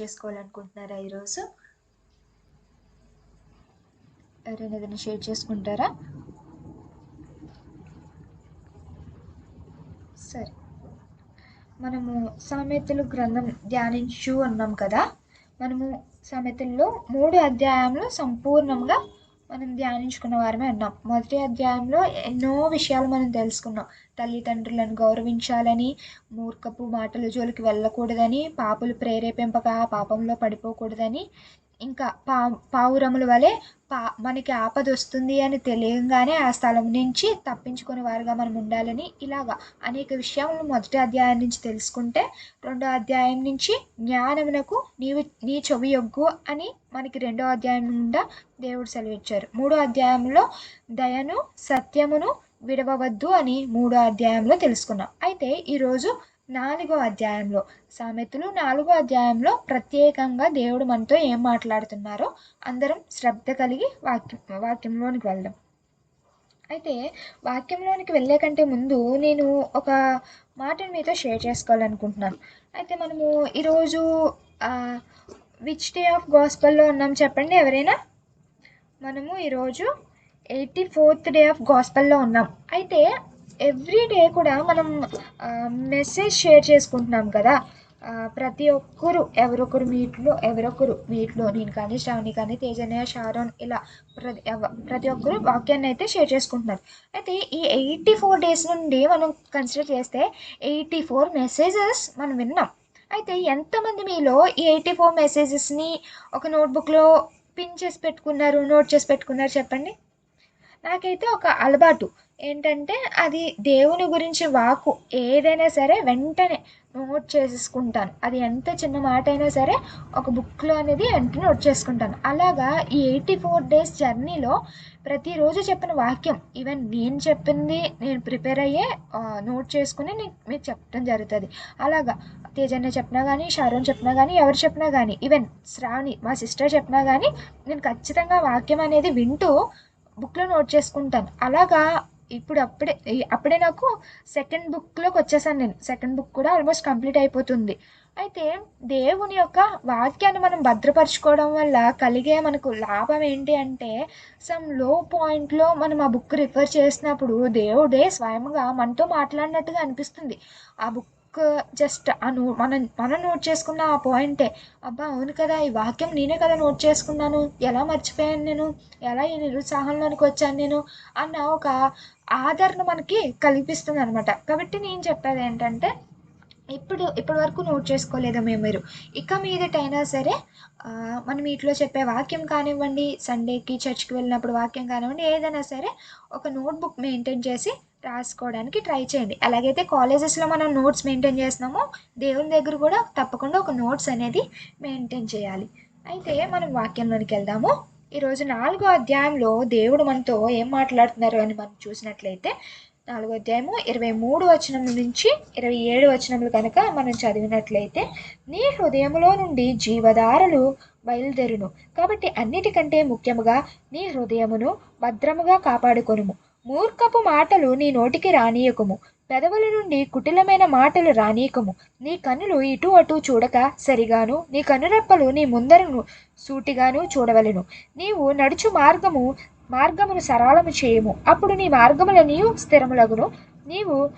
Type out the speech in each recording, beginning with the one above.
చేసుకోవాలనుకుంటున్నారా ఈరోజు? ఎవరైనా ఏదైనా షేర్ చేసుకుంటారా? సరే. మనము సామెతలు గ్రంథం ధ్యానించు అన్నాం కదా. మనము సామెతల్లో మూడు అధ్యాయంలో సంపూర్ణంగా మనం ధ్యానించుకున్న వారమే అన్నాం. మొదటి అధ్యాయంలో ఎన్నో విషయాలు మనం తెలుసుకున్నాం. తల్లిదండ్రులను గౌరవించాలని మూర్ఖపు మాటల జోలికి వెళ్ళకూడదని పాపులు ప్రేరేపింపక పాపంలో పడిపోకూడదని ఇంకా పా పావురముల వలె పా మనకి ఆపద వస్తుంది అని తెలియగానే ఆ స్థలం నుంచి తప్పించుకునే వారుగా మనం ఉండాలని ఇలాగా అనేక విషయాలను మొదటి అధ్యాయం నుంచి తెలుసుకుంటే రెండో అధ్యాయం నుంచి జ్ఞానమునకు నీవు నీ చెవి యొగ్గు అని మనకి రెండో అధ్యాయం నుండా దేవుడు సెలవిచ్చారు. మూడో అధ్యాయంలో దయను సత్యమును విడవవద్దు అని మూడో అధ్యాయంలో తెలుసుకున్నాం. అయితే ఈరోజు నాలుగో అధ్యాయంలో సామెతలు నాలుగో అధ్యాయంలో ప్రత్యేకంగా దేవుడు మనతో ఏం మాట్లాడుతున్నారో అందరం శ్రద్ధ కలిగి వాక్యం వాక్యంలోనికి వెళ్దాం. అయితే వాక్యంలోనికి వెళ్ళే కంటే ముందు నేను ఒక మాటను మీతో షేర్ చేసుకోవాలనుకుంటున్నాను. అయితే మనము ఈరోజు విచ్ డే ఆఫ్ గాస్పల్లో ఉన్నాం చెప్పండి ఎవరైనా? మనము ఈరోజు ఎయిటీ ఫోర్త్ డే ఆఫ్ గాస్పల్లో ఉన్నాం. అయితే ఎవ్రీ డే కూడా మనం మెసేజ్ షేర్ చేసుకుంటున్నాం కదా. ప్రతి ఒక్కరు ఎవరొకరు మీట్లో ఎవరొకరు మీట్లో నేను కానీ శ్రావణి కానీ తేజనయ్య షారోన్ ఇలా ప్రతి ప్రతి ఒక్కరు వాక్యాన్ని అయితే షేర్ చేసుకుంటున్నారు. అయితే ఈ ఎయిటీ ఫోర్ డేస్ నుండి మనం కన్సిడర్ చేస్తే ఎయిటీ ఫోర్ మెసేజెస్ మనం విన్నాం. అయితే ఎంతమంది మీలో ఈ ఎయిటీ ఫోర్ మెసేజెస్ని ఒక నోట్బుక్లో పిన్ చేసి పెట్టుకున్నారు నోట్ చేసి పెట్టుకున్నారు చెప్పండి? నాకైతే ఒక అలవాటు. ఏంటంటే అది దేవుని గురించి వాకు ఏదైనా సరే వెంటనే నోట్ చేసేసుకుంటాను. అది ఎంత చిన్న మాట అయినా సరే ఒక బుక్లో అనేది వెంటనే నోట్ చేసుకుంటాను. అలాగా ఈ ఎయిటీ ఫోర్ డేస్ జర్నీలో ప్రతిరోజు చెప్పిన వాక్యం ఈవెన్ నేను చెప్పింది నేను ప్రిపేర్ అయ్యే నోట్ చేసుకుని మీరు మీకు చెప్పడం జరుగుతుంది. అలాగా తేజన్న చెప్పినా కానీ షారోన్ చెప్పినా కానీ ఎవరు చెప్పినా కానీ ఈవెన్ శ్రావణి మా సిస్టర్ చెప్పినా కానీ నేను ఖచ్చితంగా వాక్యం అనేది వింటూ బుక్లో నోట్ చేసుకుంటాను. అలాగా ఇప్పుడు అప్పుడే అప్పుడే నాకు సెకండ్ బుక్లోకి వచ్చేసాను నేను. సెకండ్ బుక్ కూడా ఆల్మోస్ట్ కంప్లీట్ అయిపోతుంది. అయితే దేవుని యొక్క వాక్యాన్ని మనం భద్రపరచుకోవడం వల్ల కలిగే మనకు లాభం ఏంటి అంటే సమ్లో పాయింట్లో మనం ఆ బుక్ రిఫర్ చేసినప్పుడు దేవుడే స్వయంగా మనతో మాట్లాడినట్టుగా అనిపిస్తుంది. ఆ బుక్ జస్ట్ ఆ నో మనం మనం నోట్ చేసుకున్న ఆ పాయింటే అబ్బా అవును కదా ఈ వాక్యం నేనే కదా నోట్ చేసుకున్నాను ఎలా మర్చిపోయాను నేను ఎలా ఈ నిరుత్సాహంలోనికి వచ్చాను నేను అన్న ఒక ఆదరణ మనకి కల్పిస్తుంది అనమాట కాబట్టి నేను చెప్పేది ఏంటంటే ఇప్పుడు ఇప్పటి వరకు నోట్ చేసుకోలేదా మేము మీరు? ఇక మీదటైనా సరే మనం వీటిలో చెప్పే వాక్యం కానివ్వండి సండేకి చర్చ్కి వెళ్ళినప్పుడు వాక్యం కానివ్వండి ఏదైనా సరే ఒక నోట్బుక్ మెయింటైన్ చేసి రాసుకోవడానికి ట్రై చేయండి. అలాగైతే కాలేజెస్లో మనం నోట్స్ మెయింటైన్ చేస్తున్నామో దేవుని దగ్గర కూడా తప్పకుండా ఒక నోట్స్ అనేది మెయింటైన్ చేయాలి. అయితే మనం వాక్యంలోనికి వెళ్దాము. ఈరోజు నాలుగో అధ్యాయంలో దేవుడు మనతో ఏం మాట్లాడుతున్నారు అని మనం చూసినట్లయితే నాలుగో అధ్యాయము ఇరవై మూడు వచనం నుంచి ఇరవై ఏడు వచనములు కనుక మనం చదివినట్లయితే నీ హృదయములో నుండి జీవధారలు బయలుదేరును. కాబట్టి అన్నిటికంటే ముఖ్యముగా నీ హృదయమును భద్రముగా కాపాడుకొనుము. మూర్ఖపు మాటలు నీ నోటికి రానీయకుము. పెదవుల నుండి కుటిలమైన మాటలు రానీయకము. నీ కన్నులు ఇటు అటు చూడక సరిగాను నీ కనురెప్పలు నీ ముందరను సూటిగాను చూడవలను. నీవు నడుచు మార్గము మార్గమును సరళము చేయము. అప్పుడు నీ మార్గముల నీవు స్థిరములగును. నీవు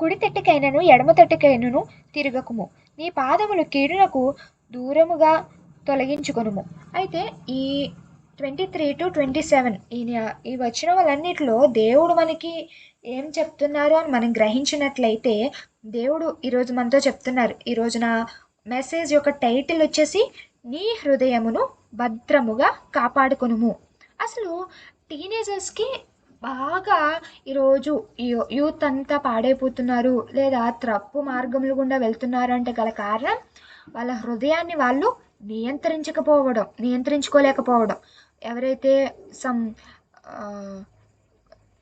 కుడి తట్టుకైనను ఎడమ తట్టుకైనను తిరగకుము. నీ పాదములు కీడునకు దూరముగా తొలగించుకునుము. అయితే ఈ twenty three to twenty seven ఈ ఈ వచ్చిన వాళ్ళన్నిటిలో దేవుడు మనకి ఏం చెప్తున్నారు అని మనం గ్రహించినట్లయితే దేవుడు ఈరోజు మనతో చెప్తున్నారు. ఈరోజు నా మెసేజ్ యొక్క టైటిల్ వచ్చేసి నీ హృదయమును భద్రముగా కాపాడుకునుము. అసలు టీనేజర్స్కి బాగా ఈరోజు యూత్ అంతా పాడైపోతున్నారు. లేదా తప్పు మార్గములు గుండా వెళ్తున్నారు అంటే గల కారణం వాళ్ళ హృదయాన్ని వాళ్ళు నియంత్రించకపోవడం నియంత్రించుకోలేకపోవడం. ఎవరైతే సమ్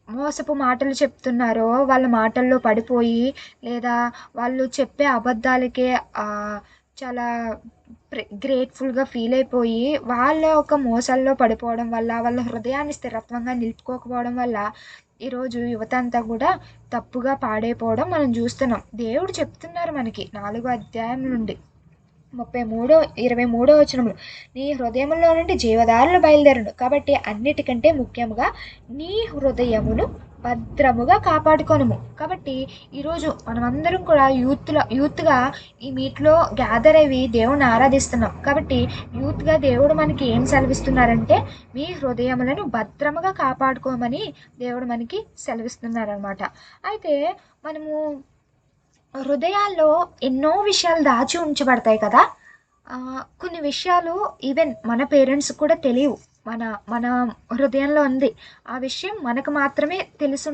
మోసపు మాటలు చెప్తున్నారో వాళ్ళ మాటల్లో పడిపోయి లేదా వాళ్ళు చెప్పే అబద్ధాలకే చాలా గ్రేట్ఫుల్గా ఫీల్ అయిపోయి వాళ్ళ ఒక మోసాల్లో పడిపోవడం వల్ల వాళ్ళ హృదయాన్ని స్థిరత్వంగా నిలుపుకోకపోవడం వల్ల ఈరోజు యువత అంతా కూడా తప్పుగా పాడైపోవడం మనం చూస్తున్నాం. దేవుడు చెప్తున్నారు మనకి నాలుగో అధ్యాయం నుండి. ముప్పై మూడో ఇరవై మూడో వచనంలో నీ హృదయంలో నుండి జీవదారులు బయలుదేరడు కాబట్టి అన్నిటికంటే ముఖ్యంగా నీ హృదయమును భద్రముగా కాపాడుకోనము. కాబట్టి ఈరోజు మనమందరం కూడా యూత్లో యూత్గా ఈ మీట్లో గ్యాదర్ అయ్యి దేవుని ఆరాధిస్తున్నాం. కాబట్టి యూత్గా దేవుడు మనకి ఏం సెలవిస్తున్నారంటే మీ హృదయములను భద్రముగా కాపాడుకోమని దేవుడు మనకి సెలవిస్తున్నారనమాట. అయితే మనము హృదయాల్లో ఎన్నో విషయాలు దాచి ఉంచబడతాయి కదా. కొన్ని విషయాలు ఈవెన్ మన పేరెంట్స్ కూడా తెలియవు. మన మన హృదయంలో ఉంది. ఆ విషయం మనకు మాత్రమే తెలిసి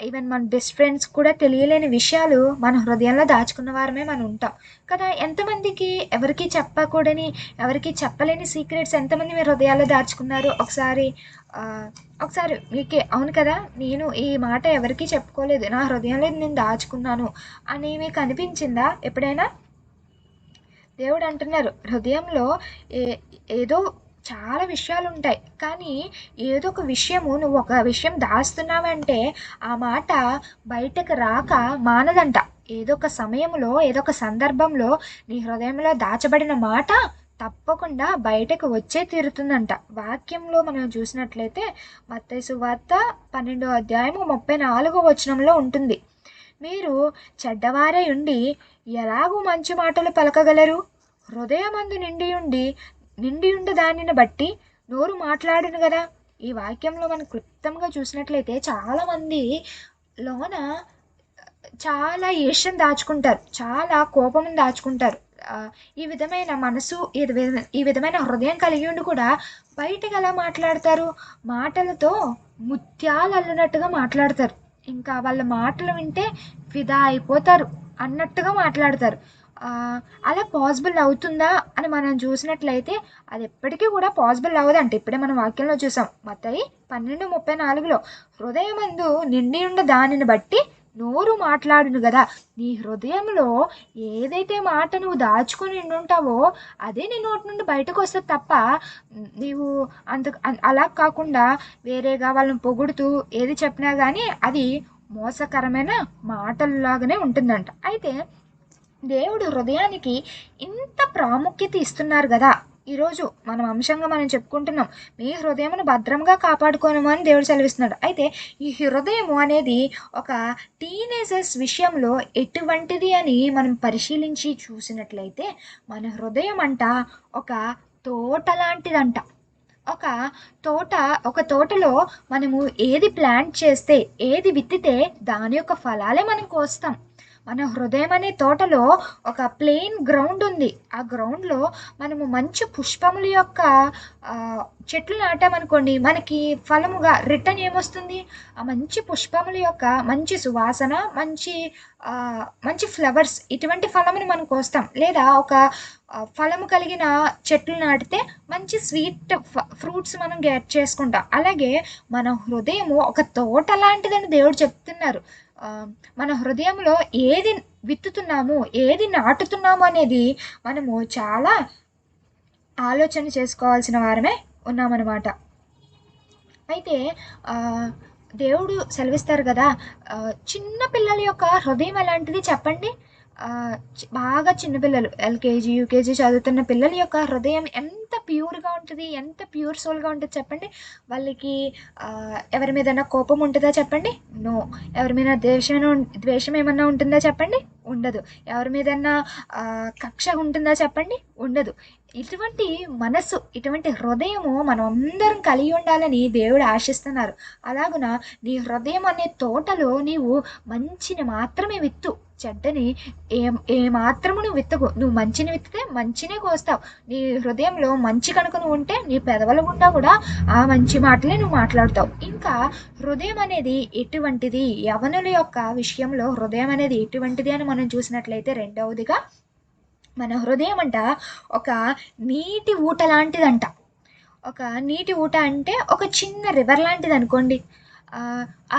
ఈవెన్ మన బెస్ట్ ఫ్రెండ్స్ కూడా తెలియలేని విషయాలు మన హృదయంలో దాచుకున్న వారమే మనం ఉంటాం. కదా ఎంతమందికి ఎవరికి చెప్పకూడని ఎవరికి చెప్పలేని సీక్రెట్స్ ఎంతమంది మీ హృదయాల్లో దాచుకున్నారు? ఒకసారి ఒకసారి మీకే అవును కదా నేను ఈ మాట ఎవరికి చెప్పుకోలేదు. నా హృదయంలో నేను దాచుకున్నాను అని మీకు అనిపించిందా ఎప్పుడైనా? దేవుడు అంటున్నారు హృదయంలో ఏ ఏదో చాలా విషయాలు ఉంటాయి కానీ ఏదో ఒక విషయము నువ్వు ఒక విషయం దాస్తున్నావంటే ఆ మాట బయటకు రాక మానదంట. ఏదో ఒక సమయంలో ఏదో ఒక సందర్భంలో నీ హృదయంలో దాచబడిన మాట తప్పకుండా బయటకు వచ్చే తీరుతుందంట. వాక్యంలో మనం చూసినట్లయితే మత్తైసు వార్త పన్నెండో అధ్యాయము ముప్పై నాలుగో వచనంలో ఉంటుంది. మీరు చెడ్డవారై ఉండి ఎలాగూ మంచి మాటలు పలకగలరు? హృదయమందు నిండి ఉండి నిండి ఉండి దానిని బట్టి నోరు మాట్లాడును కదా ఈ వాక్యంలో మనం క్లుప్తంగా చూసినట్లయితే చాలామంది లోన చాలా ఈర్ష్యం దాచుకుంటారు. చాలా కోపం దాచుకుంటారు. ఈ విధమైన మనసు ఈ ఈ విధమైన హృదయం కలిగి ఉండి కూడా బయటకు ఎలా మాట్లాడతారు? మాటలతో ముత్యాలు అల్లినట్టుగా మాట్లాడతారు. ఇంకా వాళ్ళ మాటలు వింటే ఫిదా అయిపోతారు. అన్నట్టుగా మాట్లాడతారు. అలా పాసిబుల్ అవుతుందా అని మనం చూసినట్లయితే అది ఎప్పటికీ కూడా పాసిబుల్ అవ్వదంట. ఇప్పుడే మనం వాక్యంలో చూసాం. మతయి పన్నెండు ముప్పై నాలుగులో హృదయమందు నిండి ఉన్న దానిని బట్టి నోరు మాట్లాడును కదా నీ హృదయంలో ఏదైతే మాట నువ్వు దాచుకొని ఉంటావో అదే నీ నోటి నుండి బయటకు వస్తుంది తప్ప నీవు అంత అలా కాకుండా వేరేగా వాళ్ళని పొగుడుతూ ఏది చెప్పినా కానీ అది మోసకరమైన మాటల్లాగానే ఉంటుందంట. అయితే దేవుడు హృదయానికి ఇంత ప్రాముఖ్యత ఇస్తున్నారు కదా ఈరోజు మనం అంశంగా మనం చెప్పుకుంటున్నాం మీ హృదయమును భద్రంగా కాపాడుకోను అని దేవుడు సెలవిస్తున్నాడు. అయితే ఈ హృదయము అనేది ఒక టీనేజర్స్ విషయంలో ఎటువంటిది అని మనం పరిశీలించి చూసినట్లయితే మన హృదయం అంట ఒక తోట లాంటిదంట. ఒక తోట ఒక తోటలో మనము ఏది ప్లాంట్ చేస్తే ఏది విత్తితే దాని యొక్క ఫలాలే మనం కోస్తాం మన హృదయం అనే తోటలో ఒక ప్లెయిన్ గ్రౌండ్ ఉంది. ఆ గ్రౌండ్లో మనము మంచి పుష్పముల యొక్క చెట్లు నాటామనుకోండి మనకి ఫలముగా రిటర్న్ ఏమొస్తుంది? ఆ మంచి పుష్పముల యొక్క మంచి సువాసన మంచి మంచి ఫ్లవర్స్ ఇటువంటి ఫలముని మనం కోస్తాం. లేదా ఒక ఫలము కలిగిన చెట్లు నాటితే మంచి స్వీట్ ఫ్రూట్స్ మనం గెట్ చేసుకుంటాం. అలాగే మన హృదయము ఒక తోట లాంటిదని దేవుడు చెప్తున్నారు. మన హృదయంలో ఏది విత్తుతున్నాము ఏది నాటుతున్నాము అనేది మనము చాలా ఆలోచన చేసుకోవాల్సిన వారమే ఉన్నామన్నమాట. అయితే దేవుడు సెలవిస్తారు కదా చిన్న పిల్లల యొక్క హృదయం ఎలాంటిది చెప్పండి? బాగా చిన్నపిల్లలు ఎల్కేజీ యూకేజీ చదువుతున్న పిల్లల యొక్క హృదయం ఎంత ప్యూర్గా ఉంటుంది? ఎంత ప్యూర్ సోల్గా ఉంటుంది చెప్పండి? వాళ్ళకి ఎవరి మీద కోపం ఉంటుందా చెప్పండి? నో. ఎవరి మీద ద్వేషం ద్వేషం ఏమన్నా ఉంటుందా చెప్పండి? ఉండదు. ఎవరి మీదన్నా కక్ష ఉంటుందా చెప్పండి? ఉండదు. ఇటువంటి మనసు ఇటువంటి హృదయము మనం అందరం కలిగి ఉండాలని దేవుడు ఆశిస్తున్నారు. అలాగున నీ హృదయం అనే తోటలో నీవు మంచిని మాత్రమే విత్తు. చెడ్డని ఏ ఏ మాత్రము నువ్వు విత్తకు. నువ్వు మంచిని విత్తితే మంచినే కోస్తావు. నీ హృదయంలో మంచి కనుక నువ్వు ఉంటే నీ పెదవుల గుండా కూడా ఆ మంచి మాటలే నువ్వు మాట్లాడతావు. ఇంకా హృదయం అనేది ఎటువంటిది? యవనుల యొక్క విషయంలో హృదయం అనేది ఎటువంటిది అని మనం చూసినట్లయితే రెండవదిగా మన హృదయం అంట ఒక నీటి ఊట లాంటిదంట. ఒక నీటి ఊట అంటే ఒక చిన్న రివర్ లాంటిది అనుకోండి ఆ,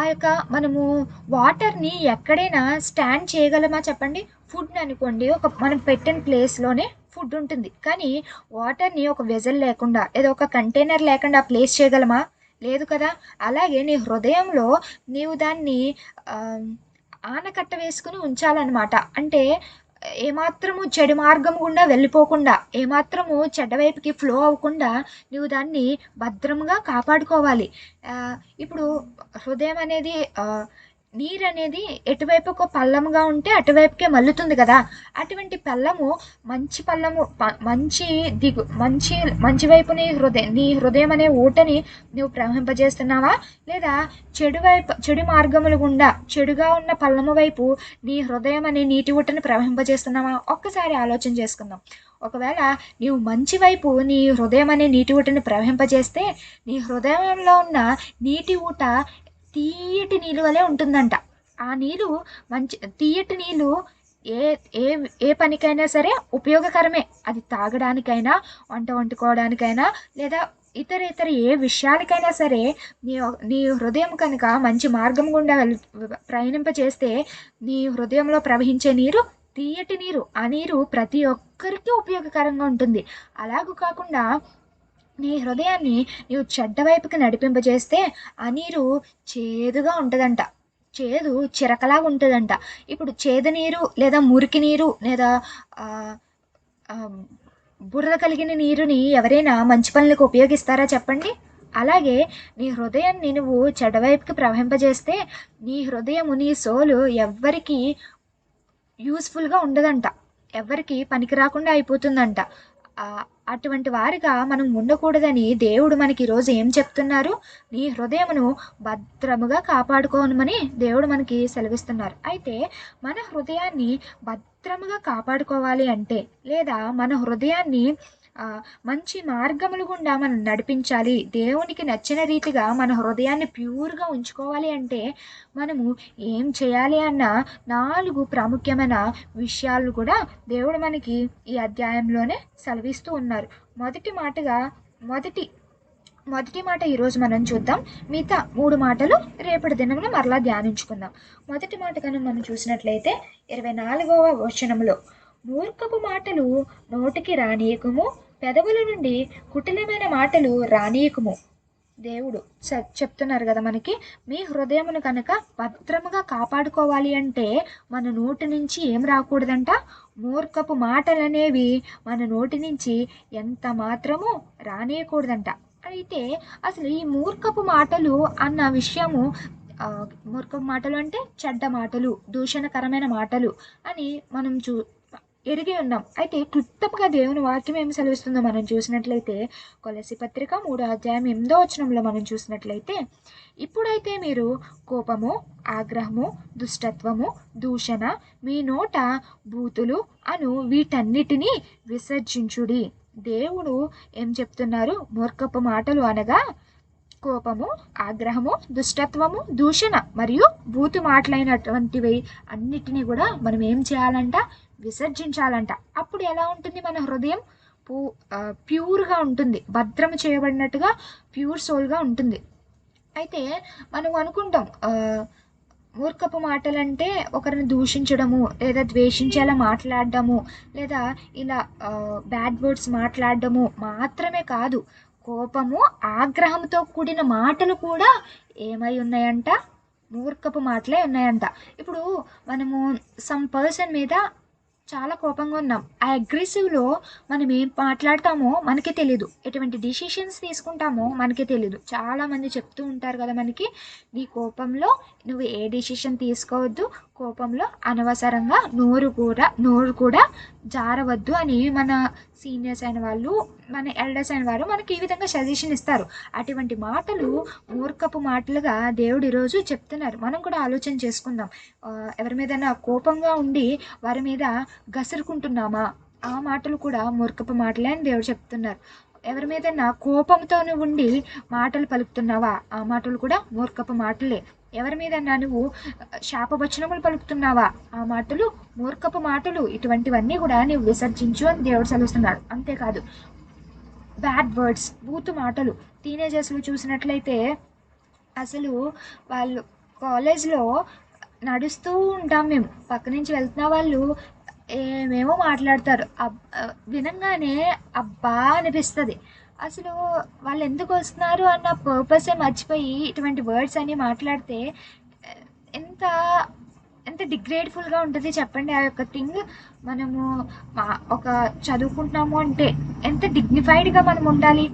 యొక్క మనము వాటర్ని ఎక్కడైనా స్టాండ్ చేయగలమా చెప్పండి? ఫుడ్ అనుకోండి ఒక మనం పెట్టిన ప్లేస్లోనే ఫుడ్ ఉంటుంది. కానీ వాటర్ని ఒక వెజల్ లేకుండా ఏదో ఒక కంటైనర్ లేకుండా ప్లేస్ చేయగలమా? లేదు కదా? అలాగే నీ హృదయంలో నీవు దాన్ని ఆనకట్ట వేసుకుని ఉంచాలన్నమాట. అంటే ఏమాత్రము చెడు మార్గం గుండా వెళ్ళిపోకుండా ఏమాత్రము చెడ్డ వైపుకి ఫ్లో అవ్వకుండా నువ్వు దాన్ని భద్రంగా కాపాడుకోవాలి. ఇప్పుడు హృదయం అనేది నీరు అనేది ఎటువైపు ఒక పల్లముగా ఉంటే అటువైపుకే మల్లుతుంది కదా. అటువంటి పల్లము మంచి పల్లము ప- మంచి దిగు మంచి మంచి వైపు నీ హృదయం నీ హృదయం అనే ఊటని నువ్వు ప్రవహింపజేస్తున్నావా? లేదా చెడు వైపు చెడు మార్గముల గుండా చెడుగా ఉన్న పల్లము వైపు నీ హృదయం అనే నీటి ఊటని ప్రవహింపజేస్తున్నావా? ఒక్కసారి ఆలోచన చేసుకుందాం. ఒకవేళ నీవు మంచి వైపు నీ హృదయం అనే నీటి ఊటని ప్రవహింపజేస్తే నీ హృదయంలో ఉన్న నీటి ఊట తీయటి నీళ్ళు వలె ఉంటుందంట. ఆ నీళ్ళు మంచి తీయటి నీళ్ళు ఏ ఏ ఏ పనికైనా సరే ఉపయోగకరమే. అది తాగడానికైనా వంట వండుకోవడానికైనా లేదా ఇతర ఇతర ఏ విషయాలకైనా సరే నీ నీ హృదయం కనుక మంచి మార్గం గుండా వెళ్ ప్రయాణింపచేస్తే నీ హృదయంలో ప్రవహించే నీరు తీయటి నీరు. ఆ నీరు ప్రతి ఒక్కరికి ఉపయోగకరంగా ఉంటుంది. అలాగూ కాకుండా నీ హృదయాన్ని నీవు చెడ్డ వైపుకి నడిపింపజేస్తే ఆ నీరు చేదుగా ఉంటుందంట. చేదు చిరకలాగా ఉంటుందంట. ఇప్పుడు చేదు నీరు లేదా మురికి నీరు లేదా బురద కలిగిన నీరుని ఎవరైనా మంచి పనులకు ఉపయోగిస్తారా చెప్పండి? అలాగే నీ హృదయాన్ని నువ్వు చెడ్డవైపుకి ప్రవహింపజేస్తే నీ హృదయము నీ సోలు ఎవ్వరికి యూస్ఫుల్గా ఉండదంట. ఎవరికి పనికి రాకుండా అయిపోతుందంట అటువంటి వారిగా మనం ఉండకూడదని దేవుడు మనకి ఈరోజు ఏం చెప్తున్నారు? నీ హృదయమును భద్రముగా కాపాడుకోనమని దేవుడు మనకి సెలవిస్తున్నారు. అయితే మన హృదయాన్ని భద్రముగా కాపాడుకోవాలి అంటే లేదా మన హృదయాన్ని మంచి మార్గములు గుండా మనం నడిపించాలి. దేవునికి నచ్చిన రీతిగా మన హృదయాన్ని ప్యూర్గా ఉంచుకోవాలి అంటే మనము ఏం చేయాలి అన్న నాలుగు ప్రాముఖ్యమైన విషయాలు కూడా దేవుడు మనకి ఈ అధ్యాయంలోనే సెలవిస్తూ ఉన్నారు. మొదటి మాటగా మొదటి మొదటి మాట ఈరోజు మనం చూద్దాం. మిగతా మూడు మాటలు రేపటి దినంలో మరలా ధ్యానించుకుందాం. మొదటి మాట కనుక మనం చూసినట్లయితే ఇరవై నాలుగవ వచనంలో మూర్ఖపు మాటలు నోటికి రానీయకము పెదవుల నుండి కుటిలమైన మాటలు రానీయకము. దేవుడు చెప్తున్నారు కదా మనకి మీ హృదయమును కనుక భద్రముగా కాపాడుకోవాలి అంటే మన నోటి నుంచి ఏం రాకూడదంట? మూర్ఖపు మాటలు అనేవి మన నోటి నుంచి ఎంత మాత్రము రానియకూడదంట. అయితే అసలు ఈ మూర్ఖపు మాటలు అన్న విషయము మూర్ఖపు మాటలు అంటే చెడ్డ మాటలు దూషణకరమైన మాటలు అని మనం చూ ఎరిగి ఉన్నాం. అయితే క్లుప్తంగా దేవుని వాక్యం ఏమి సెలవిస్తుందో మనం చూసినట్లయితే కొలసి పత్రిక మూడో అధ్యాయం ఎనిమిదో వచనంలో మనం చూసినట్లయితే ఇప్పుడైతే మీరు కోపము ఆగ్రహము దుష్టత్వము దూషణ మీ నోట బూతులు అను వీటన్నిటినీ విసర్జించుడి. దేవుడు ఏం చెప్తున్నారు? మూర్ఖపు మాటలు అనగా కోపము ఆగ్రహము దుష్టత్వము దూషణ మరియు బూతు మాటలైనటువంటివి అన్నిటినీ కూడా మనం ఏం చేయాలంట? విసర్జించాలంట. అప్పుడు ఎలా ఉంటుంది మన హృదయం? పూ ప్యూర్గా ఉంటుంది. భద్రము చేయబడినట్టుగా ప్యూర్ సోల్గా ఉంటుంది. అయితే మనం అనుకుంటాం మూర్ఖపు మాటలంటే ఒకరిని దూషించడము లేదా ద్వేషించేలా మాట్లాడడము లేదా ఇలా బ్యాడ్ వర్డ్స్ మాట్లాడడము మాత్రమే కాదు. కోపము ఆగ్రహంతో కూడిన మాటలు కూడా ఏమై ఉన్నాయంట? మూర్ఖపు మాటలే ఉన్నాయంట. ఇప్పుడు మనము సమ్ పర్సన్ మీద చాలా కోపంగా ఉన్నాం. ఆ అగ్రెసివ్లో మనం ఏం మాట్లాడతామో మనకే తెలియదు ఎటువంటి డిసిషన్స్ తీసుకుంటామో మనకే తెలియదు చాలామంది చెప్తూ ఉంటారు కదా మనకి నీ కోపంలో నువ్వు ఏ డిసిషన్ తీసుకోవద్దు కోపంలో అనవసరంగా నోరు కూడా నోరు కూడా జారవద్దు అని మన సీనియర్స్ అయిన వాళ్ళు మన ఎల్డర్స్ అయిన వారు మనకి ఈ విధంగా సజెషన్ ఇస్తారు. అటువంటి మాటలు మూర్ఖపు మాటలుగా దేవుడు ఈరోజు చెప్తున్నారు. మనం కూడా ఆలోచన చేసుకుందాం. ఎవరి మీదైనా కోపంగా ఉండి వారి మీద గసురుకుంటున్నామా? ఆ మాటలు కూడా మూర్ఖపు మాటలే అని దేవుడు చెప్తున్నారు. ఎవరి మీదైనా కోపంతోనే ఉండి మాటలు పలుకుతున్నావా? ఆ మాటలు కూడా మూర్ఖపు మాటలే. ఎవరి మీదన్నా నువ్వు శాపవచనములు పలుకుతున్నావా? ఆ మాటలు మూర్ఖపు మాటలు ఇటువంటివన్నీ కూడా నువ్వు విసర్జించు అని దేవుడు సెలవుస్తున్నాడు. అంతేకాదు బ్యాడ్ వర్డ్స్ బూతు మాటలు. టీనేజర్స్లో చూసినట్లయితే అసలు వాళ్ళు కాలేజ్లో నడుస్తూ ఉంటాం మేము. పక్క నుంచి వెళ్తున్న వాళ్ళు ఏమేమో మాట్లాడతారు. అబ్- వినంగానే అబ్బా అనిపిస్తుంది. అసలు వాళ్ళు ఎందుకు వస్తున్నారు అన్న పర్పసే మర్చిపోయి ఇటువంటి వర్డ్స్ అని మాట్లాడితే ఎంత ఎంత డిగ్రేడ్ఫుల్గా ఉంటుంది చెప్పండి. ఆ యొక్క థింగ్ మనము మా- ఒక చదువుకుంటున్నాము అంటే ఎంత డిగ్నిఫైడ్గా మనం ఉండాలి?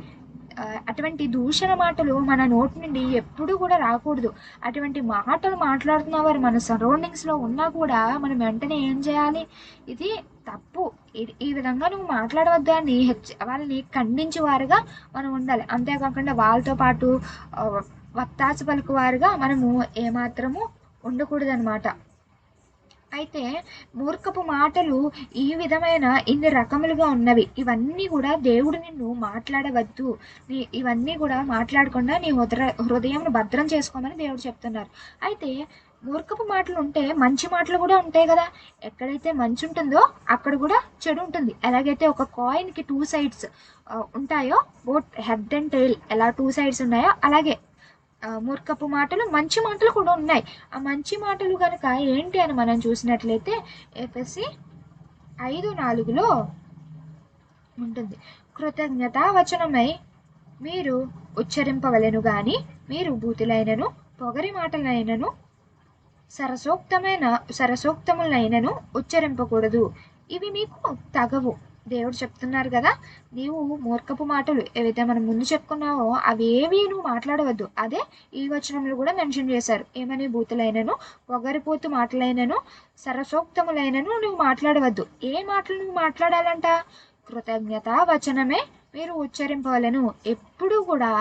అటువంటి దూషణ మాటలు మన నోటి నుండి ఎప్పుడూ కూడా రాకూడదు. అటువంటి మాటలు మాట్లాడుతున్న వారు మన సరౌండింగ్స్లో ఉన్నా కూడా మనం వెంటనే ఏం చేయాలి? ఇది తప్పు. ఈ విధంగా నువ్వు మాట్లాడవద్దు అని హెచ్చ వాళ్ళని ఖండించే వారుగా మనం ఉండాలి. అంతేకాకుండా వాళ్ళతో పాటు ఆ, వత్తాసు పలుకు వారుగా మనము ఏమాత్రము ఉండకూడదనమాట అయితే మూర్ఖపు మాటలు ఈ విధమైన ఇన్ని రకములుగా ఉన్నవి. ఇవన్నీ కూడా దేవుడు నిన్ను మాట్లాడవద్దు. నీ ఇవన్నీ కూడా మాట్లాడకుండా నీ హృదయ హృదయం భద్రం చేసుకోమని దేవుడు చెప్తున్నారు. అయితే మూర్ఖపు మాటలు ఉంటే మంచి మాటలు కూడా ఉంటాయి కదా. ఎక్కడైతే మంచి ఉంటుందో అక్కడ కూడా చెడు ఉంటుంది. ఎలాగైతే ఒక కాయిన్కి టూ సైడ్స్ ఉంటాయో బోట్ హెడ్ అండ్ టెయిల్ ఎలా టూ సైడ్స్ ఉన్నాయో అలాగే మూర్ఖపు మాటలు మంచి మాటలు కూడా ఉన్నాయి. ఆ మంచి మాటలు కనుక ఏంటి అని మనం చూసినట్లయితే ఎఫ్ఎస్సి ఐదు నాలుగులో ఉంటుంది. కృతజ్ఞత వచనమై మీరు ఉచ్చరింపవలెను కానీ మీరు బూతులైనను పొగరి మాటలైనను సరసోక్తమైన సరసోక్తములైనను ఉచ్చరింపకూడదు. ఇవి మీకు తగవు. దేవుడు చెప్తున్నారు కదా నీవు మూర్ఖపు మాటలు ఏవైతే మనం ముందు చెప్పుకున్నావో అవేవి నువ్వు మాట్లాడవద్దు. అదే ఈ వచనంలో కూడా మెన్షన్ చేశారు. ఏమని? బూతులైనను పొగరిపోతు మాటలైనను సరసోక్తములైనను నువ్వు మాట్లాడవద్దు. ఏ మాటలు నువ్వు మాట్లాడాలంట? కృతజ్ఞత వచనమే మీరు ఉచ్చరింపవలను ఎప్పుడు కూడా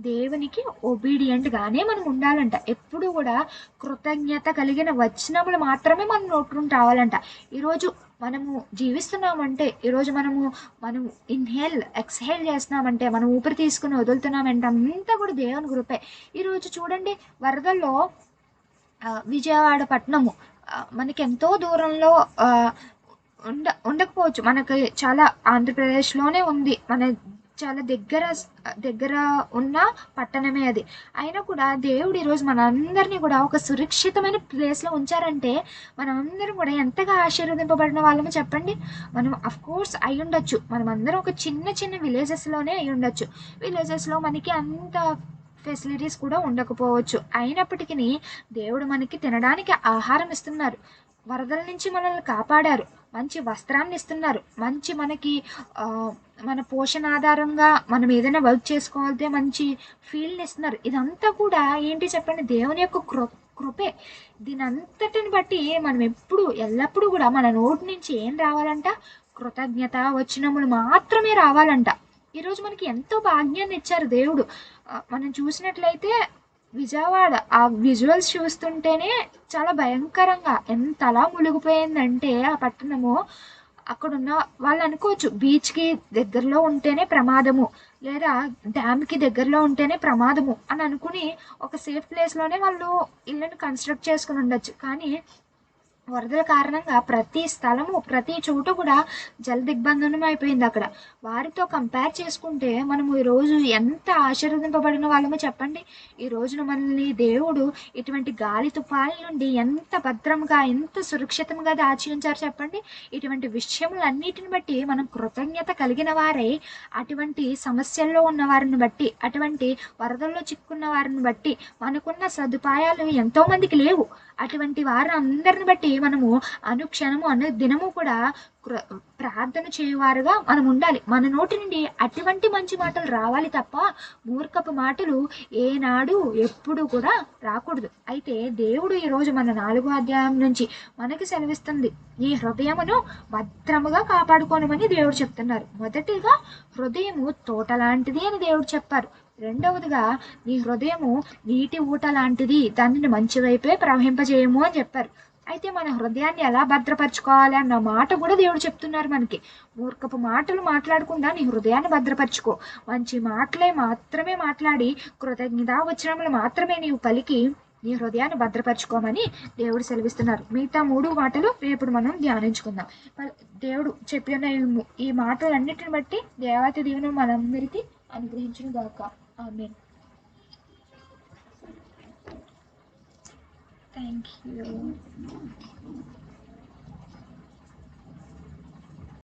దేవునికి ఒబీడియంట్గానే మనం ఉండాలంట. ఎప్పుడు కూడా కృతజ్ఞత కలిగిన వచనములు మాత్రమే మన నోటి నుండి రావాలంట. ఈరోజు మనము జీవిస్తున్నామంటే ఈరోజు మనము మనం ఇన్హేల్ ఎక్స్హేల్ చేస్తున్నామంటే మనం ఊపిరి తీసుకుని వదులుతున్నామంటే అంతా కూడా దేవుని కృపే. ఈరోజు చూడండి వరదల్లో విజయవాడ పట్టణము మనకి ఎంతో దూరంలో ఉండ ఉండకపోవచ్చు. మనకి చాలా ఆంధ్రప్రదేశ్లోనే ఉంది. మన చాలా దగ్గర దగ్గర ఉన్న పట్టణమే అది. అయినా కూడా దేవుడు ఈరోజు మనందరినీ కూడా ఒక సురక్షితమైన ప్లేస్లో ఉంచారంటే మనమందరం కూడా ఎంతగా ఆశీర్వదింపబడిన వాళ్ళమో చెప్పండి. మనం అఫ్ కోర్స్ అయి ఉండొచ్చు. మనం అందరం ఒక చిన్న చిన్న విలేజెస్లోనే అయి ఉండొచ్చు. విలేజెస్లో మనకి అంత ఫెసిలిటీస్ కూడా ఉండకపోవచ్చు. అయినప్పటికీ దేవుడు మనకి తినడానికి ఆహారం ఇస్తున్నారు. వరదల నుంచి మనల్ని కాపాడారు. మంచి వస్త్రాన్ని ఇస్తున్నారు మంచి మనకి మన పోషణ ఆధారంగా మనం ఏదైనా వర్క్ చేసుకోవాలంటే మంచి ఫీల్డ్ని ఇస్తున్నారు ఇదంతా కూడా ఏంటి చెప్పండి దేవుని యొక్క కృ కృపే. దీని అంతటిని బట్టి మనం ఎప్పుడు ఎల్లప్పుడూ కూడా మన నోటి నుంచి ఏం రావాలంట? కృతజ్ఞత వచ్చినములు మాత్రమే రావాలంట. ఈరోజు మనకి ఎంతో భాగ్యాన్ని ఇచ్చారు దేవుడు మనం చూసినట్లయితే విజయవాడ ఆ విజువల్స్ చూస్తుంటేనే చాలా భయంకరంగా ఎంతలా మునిగిపోయిందంటే ఆ పట్టణము. అక్కడున్న వాళ్ళు అనుకోవచ్చు బీచ్కి దగ్గరలో ఉంటేనే ప్రమాదము లేదా డ్యామ్కి దగ్గరలో ఉంటేనే ప్రమాదము అని అనుకుని ఒక సేఫ్ ప్లేస్లోనే వాళ్ళు ఇళ్ళని కన్స్ట్రక్ట్ చేసుకుని ఉండొచ్చు. కానీ వరదల కారణంగా ప్రతి స్థలము ప్రతి చోటు కూడా జల దిగ్బంధనం అయిపోయింది అక్కడ. వారితో కంపేర్ చేసుకుంటే మనము ఈరోజు ఎంత ఆశీర్వదింపబడిన వాళ్ళమో చెప్పండి. ఈ రోజున మనల్ని దేవుడు ఇటువంటి గాలి తుఫాల నుండి ఎంత భద్రంగా ఎంత సురక్షితంగా దాచి ఉంచారు చెప్పండి. ఇటువంటి విషయములన్నిటిని బట్టి మనం కృతజ్ఞత కలిగిన వారై అటువంటి సమస్యల్లో ఉన్న వారిని బట్టి అటువంటి వరదల్లో చిక్కున్న వారిని బట్టి మనకున్న సదుపాయాలు ఎంతోమందికి లేవు. అటువంటి వారు అందరిని బట్టి మనము అనుక్షణము అను దినము కూడా ప్రార్థన చేయవారుగా మనం ఉండాలి. మన నోటి నుండి అటువంటి మంచి మాటలు రావాలి తప్ప మూర్ఖపు మాటలు ఏనాడు ఎప్పుడు కూడా రాకూడదు. అయితే దేవుడు ఈరోజు మన నాలుగో అధ్యాయం నుంచి మనకి సెలవిస్తుంది. ఈ హృదయమును భద్రముగా కాపాడుకోనమని దేవుడు చెప్తున్నారు. మొదటిగా హృదయము తోట లాంటిది అని దేవుడు చెప్పారు. రెండవదిగా నీ హృదయము నీటి ఊట లాంటిది దానిని మంచి వైపే ప్రవహింపజేయము అని చెప్పారు. అయితే మన హృదయాన్ని ఎలా భద్రపరచుకోవాలి అన్న మాట కూడా దేవుడు చెప్తున్నారు మనకి. మూర్ఖపు మాటలు మాట్లాడకుండా నీ హృదయాన్ని భద్రపరచుకో. మంచి మాటలే మాత్రమే మాట్లాడి కృతజ్ఞతా వచనములు మాత్రమే నీవు పలికి నీ హృదయాన్ని భద్రపరచుకోమని దేవుడు సెలవిస్తున్నారు. మిగతా మూడు మాటలు రేపు మనం ధ్యానించుకుందాం. ప- దేవుడు చెప్పిన ఈ మాటలన్నిటిని బట్టి దేవాతి దేవుని మనందరికీ అనుగ్రహించిన గాక ఆమె Thank you.